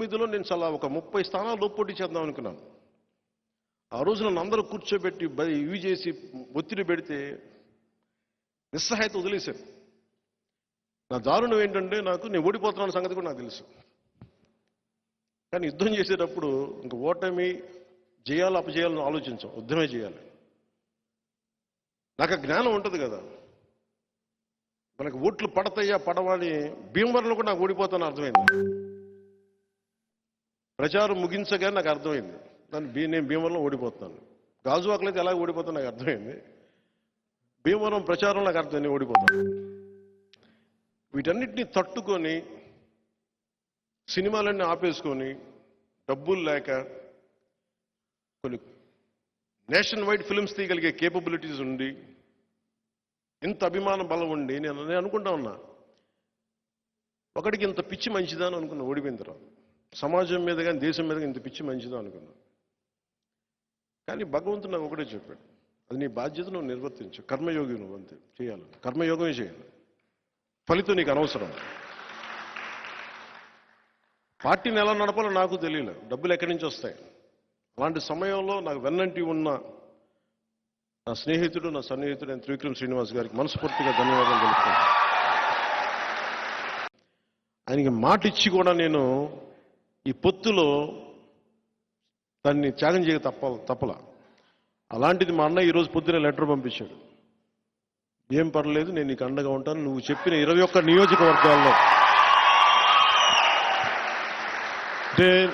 తొమ్మిదిలో నేను చాలా ఒక ముప్పై స్థానాల్లో పోటీ చేద్దాం అనుకున్నాను. ఆ రోజు నన్ను అందరూ కూర్చోబెట్టి ఇవి చేసి ఒత్తిడి పెడితే నిస్సహాయత వదిలేశాను నా దారుణం ఏంటంటే నాకు నేను ఓడిపోతున్నాను సంగతి కూడా నాకు తెలుసు. కానీ యుద్ధం చేసేటప్పుడు ఇంక ఓటమి చేయాలి అపజేయాలని ఆలోచించాం. యుద్ధమే చేయాలి. నాకు జ్ఞానం ఉంటుంది కదా. మనకు ఓట్లు పడతాయా పడవని భీమవరంలో కూడా నాకు ఓడిపోతాను అర్థమైంది. ప్రచారం ముగించగా నాకు అర్థమైంది. దాన్ని బీ నేను భీమవరంలో ఓడిపోతాను గాజువాకలు అయితే ఎలా ఓడిపోతాను నాకు అర్థమైంది. భీమవరం ప్రచారం నాకు అర్థమైంది ఓడిపోతాను. వీటన్నిటిని తట్టుకొని సినిమాలన్నీ ఆపేసుకొని డబ్బులు లేక కొన్ని నేషన్ వైడ్ ఫిల్మ్స్ తీయగలిగే కేపబిలిటీస్ ఉండి ఇంత అభిమాన బలం ఉండి నేను నేను అనుకుంటా ఉన్నా ఒకడికి ఇంత పిచ్చి మంచిదని అనుకున్నా ఓడిపోయిన తర్వాత సమాజం మీద కానీ దేశం మీద ఇంత పిచ్చి మంచిదో అనుకున్నాను. కానీ భగవంతుడు నాకు ఒకటే చెప్పాడు. అది నీ బాధ్యత నువ్వు నిర్వర్తించు. కర్మయోగి నువ్వు అంతే. చేయాలి. కర్మయోగమే చేయాలి. ఫలితం నీకు అనవసరం. పార్టీని ఎలా నడపాలో నాకు తెలియలేదు డబ్బులు ఎక్కడి నుంచి వస్తాయి? అలాంటి సమయంలో నాకు వెన్నంటి ఉన్న నా స్నేహితుడు నా సన్నిహితుడు నేను త్రివిక్రమ్ శ్రీనివాస్ గారికి మనస్ఫూర్తిగా ధన్యవాదాలు తెలుపుతాను ఆయనకి మాట ఇచ్చి కూడా నేను ఈ పొత్తులో దాన్ని త్యాగం చేయక తప్ప తప్పల. అలాంటిది మా అన్న ఈరోజు పొద్దున లెటర్ పంపించాడు. ఏం పర్లేదు నేను నీకు అండగా ఉంటాను. నువ్వు చెప్పిన ఇరవై ఒక్క నియోజకవర్గాల్లో అంటే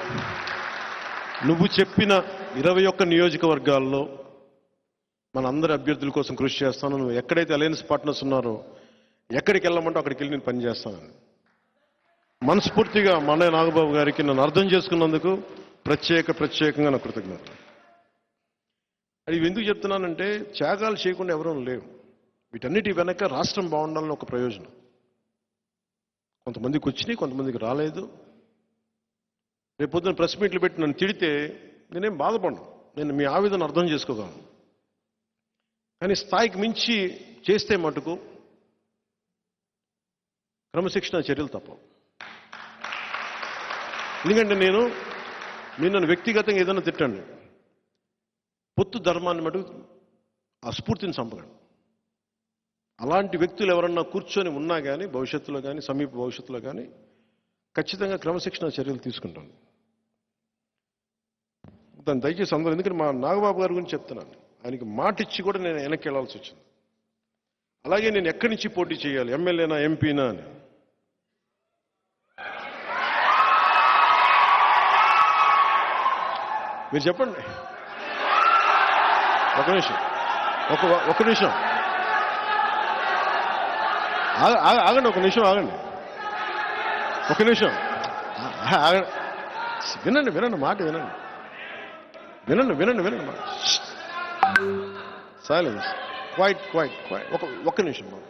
నువ్వు చెప్పిన ఇరవై ఒక్క నియోజకవర్గాల్లో మన అందరి అభ్యర్థుల కోసం కృషి చేస్తాను. నువ్వు ఎక్కడైతే అలయన్స్ పార్ట్నర్స్ ఉన్నారో ఎక్కడికి వెళ్ళమంటో అక్కడికి వెళ్ళి నేను పనిచేస్తానని. మనస్ఫూర్తిగా మా నాగబాబు గారికి నన్ను అర్థం చేసుకున్నందుకు ప్రత్యేక ప్రత్యేకంగా నా కృతజ్ఞత అది ఎందుకు చెప్తున్నానంటే త్యాగాలు చేయకుండా ఎవరూ లేవు వీటన్నిటి వెనక రాష్ట్రం బాగుండాలని ఒక ప్రయోజనం. కొంతమందికి వచ్చినాయి కొంతమందికి రాలేదు. రేపు పొద్దున ప్రెస్ మీట్లు పెట్టి నన్ను తిడితే నేనేం బాధపడను. నేను మీ ఆవేదన అర్థం చేసుకోగలను. కానీ స్థాయికి మించి చేస్తే మటుకు క్రమశిక్షణ చర్యలు తప్పవు. ఎందుకంటే నేను మీరు నన్ను వ్యక్తిగతంగా ఏదైనా తిట్టండి. పొత్తు ధర్మాన్ని మటుకు ఆ స్ఫూర్తిని చంపకండి. అలాంటి వ్యక్తులు ఎవరన్నా కూర్చొని ఉన్నా కానీ భవిష్యత్తులో కానీ సమీప భవిష్యత్తులో కానీ ఖచ్చితంగా క్రమశిక్షణ చర్యలు తీసుకుంటాను దాన్ని దయచేసి అందరూ ఎందుకంటే మా నాగబాబు గారి గురించి చెప్తున్నాను. ఆయనకి మాట ఇచ్చి కూడా నేను వెనక్కి వెళ్ళాల్సి వచ్చింది. అలాగే నేను ఎక్కడి నుంచి పోటీ చేయాలి? ఎమ్మెల్యేనా ఎంపీనా అని. మీరు చెప్పండి. ఒక నిమిషం. ఒక ఒక నిమిషం. ఆగ- ఆగ- ఆగండి ఒక నిమిషం ఆగండి. ఒక నిమిషం. ఆగండి వినండి వినండి మాట వినండి. వినండి వినండి వినండి మాట. సైలెన్స్ క్వైట్ క్వైట్ క్వైట్ ఒక ఒక్క నిమిషం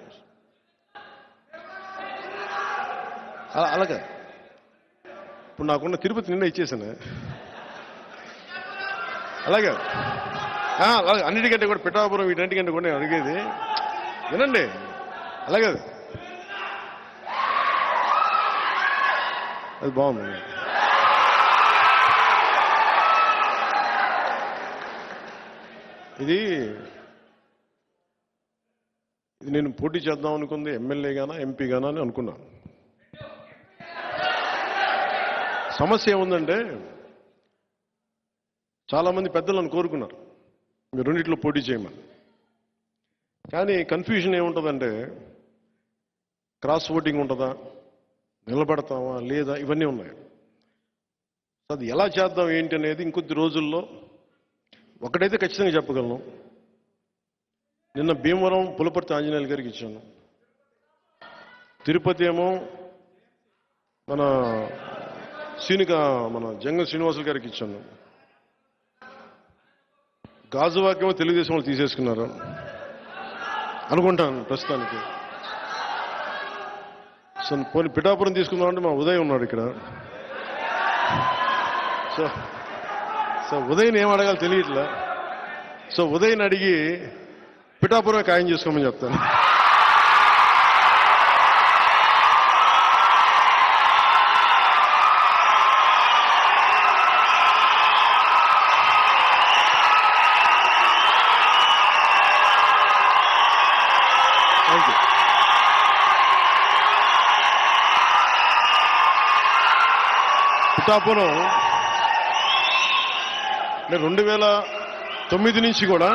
అలాగే. ఇప్పుడు నాకున్న తిరుపతి నిన్న ఇచ్చేసాను. అలాగే. అలాగే. అన్నిటికంటే కూడా పిఠాపురం వీటన్నిటికంటే కూడా నేను అడిగేది వినండి. అలాగే అది. బాగుంది. ఇది ఇది నేను పోటీ చేద్దాం అనుకుంది ఎమ్మెల్యే గానా ఎంపీ గానా అని అనుకున్నాను. సమస్య ఏముందంటే చాలామంది పెద్దలను కోరుకున్నారు. మీరు రెండిట్లో పోటీ చేయమని. కానీ కన్ఫ్యూజన్ ఏముంటుందంటే క్రాస్ ఓటింగ్ ఉంటుందా? నిలబడతామా లేదా? ఇవన్నీ ఉన్నాయి. అది ఎలా చేద్దాం ఏంటి అనేది ఇంకొద్ది రోజుల్లో ఒకటైతే ఖచ్చితంగా చెప్పగలను. నిన్న భీమవరం పులపర్తి ఆంజనేయులు గారికి ఇచ్చాను. తిరుపతి ఏమో మన సీనిక మన జంగం శ్రీనివాసులు గారికి ఇచ్చాను. గాజువాక్యమో తెలుగుదేశం వాళ్ళు తీసేసుకున్నారు. అనుకుంటాను ప్రస్తుతానికి. సో పోనీ పిఠాపురం తీసుకుందామంటే మా ఉదయ్ ఉన్నాడు ఇక్కడ. సో సో ఉదయ్ని ఏం అడగాలి తెలియట్లే. సో ఉదయ్ని అడిగి పిఠాపురం ఖాయం చేసుకోమని చెప్తాను. పిఠాపురం అంటే రెండు వేల తొమ్మిది నుంచి కూడా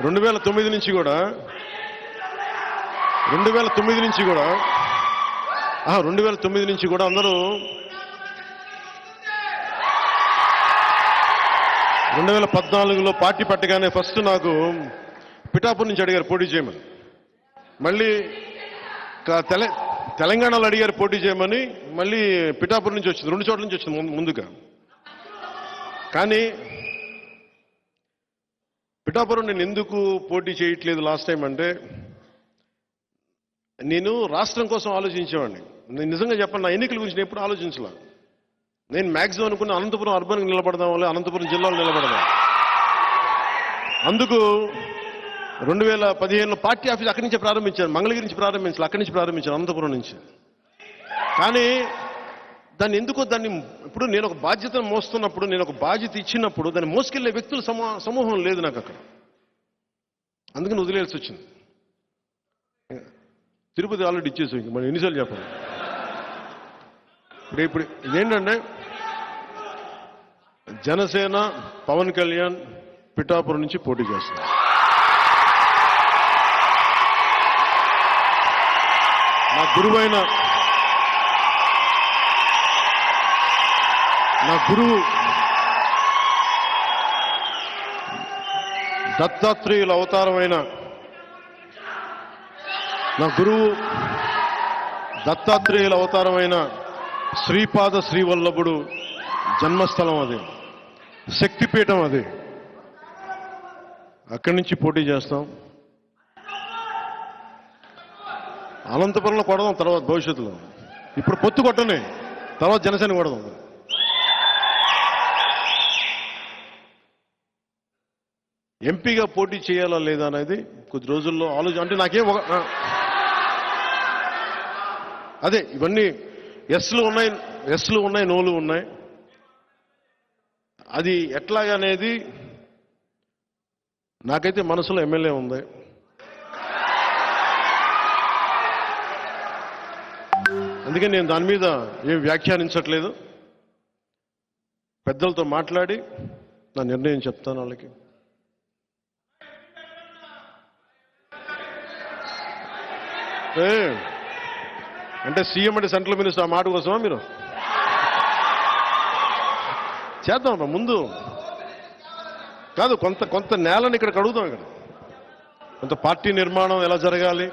రెండు వేల తొమ్మిది నుంచి కూడా రెండు వేల తొమ్మిది నుంచి కూడా రెండు వేల తొమ్మిది నుంచి కూడా అందరూ రెండు వేల పద్నాలుగులో పార్టీ పట్టగానే ఫస్ట్ నాకు పిఠాపూర్ నుంచి అడిగారు పోటీ చేయమని. మళ్ళీ క- తెల తెలంగాణలో అడిగారు పోటీ చేయమని మళ్ళీ పిఠాపురం నుంచి వచ్చింది రెండు చోట్ల నుంచి వచ్చింది ముందు- ముందుగా. కానీ పిఠాపురం నేను ఎందుకు పోటీ చేయట్లేదు లాస్ట్ టైం అంటే నేను రాష్ట్రం కోసం ఆలోచించేవాడిని. నేను నిజంగా చెప్పండి నా ఎన్నికల గురించి నేను ఎప్పుడు ఆలోచించలే. నేను మ్యాక్సిమం అనుకున్న అనంతపురం అర్బన్ నిలబడదాం వల్ల అనంతపురం జిల్లాలో నిలబడదాం అందుకు రెండు వేల పదిహేనులో పార్టీ ఆఫీస్ అక్కడి నుంచే ప్రారంభించాను మంగళగిరి నుంచి ప్రారంభించాలి అక్కడి నుంచి ప్రారంభించాను అనంతపురం నుంచి. కానీ దాన్ని ఎందుకో దాన్ని ఇప్పుడు నేను ఒక బాధ్యతను మోస్తున్నప్పుడు నేను ఒక బాధ్యత ఇచ్చినప్పుడు దాన్ని మోసుకెళ్ళే వ్యక్తుల సమూహం లేదు నాకు అక్కడ. అందుకని వదిలేయాల్సి వచ్చింది. తిరుపతి ఆల్రెడీ ఇచ్చేసాం ఇంక మనం ఎన్నిసార్లు చెప్పాలి? ఇప్పుడు ఇప్పుడు ఇదేంటంటే జనసేన పవన్ కళ్యాణ్ పిఠాపురం నుంచి పోటీ చేస్తున్నారు. నా గురువైన నా గురువు దత్తాత్రేయుల అవతారమైన నా గురువు దత్తాత్రేయుల అవతారమైన శ్రీపాద శ్రీవల్లభుడు జన్మస్థలం అది. శక్తిపీఠం అది. అక్కడి నుంచి పోటీ చేస్తాం. అనంతపురంలో కొడదాం తర్వాత భవిష్యత్తులో. ఇప్పుడు పొత్తు కొట్టని తర్వాత జనసేన కొడదాం. ఎంపీగా పోటీ చేయాలా లేదా అనేది కొద్ది రోజుల్లో ఆలోచన అంటే నాకేం ఒక అదే ఇవన్నీ ఎస్లు ఉన్నాయి ఎస్లు ఉన్నాయి నోలు ఉన్నాయి. అది ఎట్లాగా అనేది నాకైతే మనసులో ఎమ్మెల్యే ఉంది. అందుకని నేను దాని మీద ఏం వ్యాఖ్యానించట్లేదు. పెద్దలతో మాట్లాడి నా నిర్ణయం చెప్తాను వాళ్ళకి. ఏ, అంటే సీఎం అంటే సెంట్రల్ మినిస్టర్ ఆ మాట కోసమా మీరు? చేద్దాం ముందు. కాదు కొంత కొంత నేలని ఇక్కడ కడుగుతాం ఇక్కడ. కొంత పార్టీ నిర్మాణం ఎలా జరగాలి?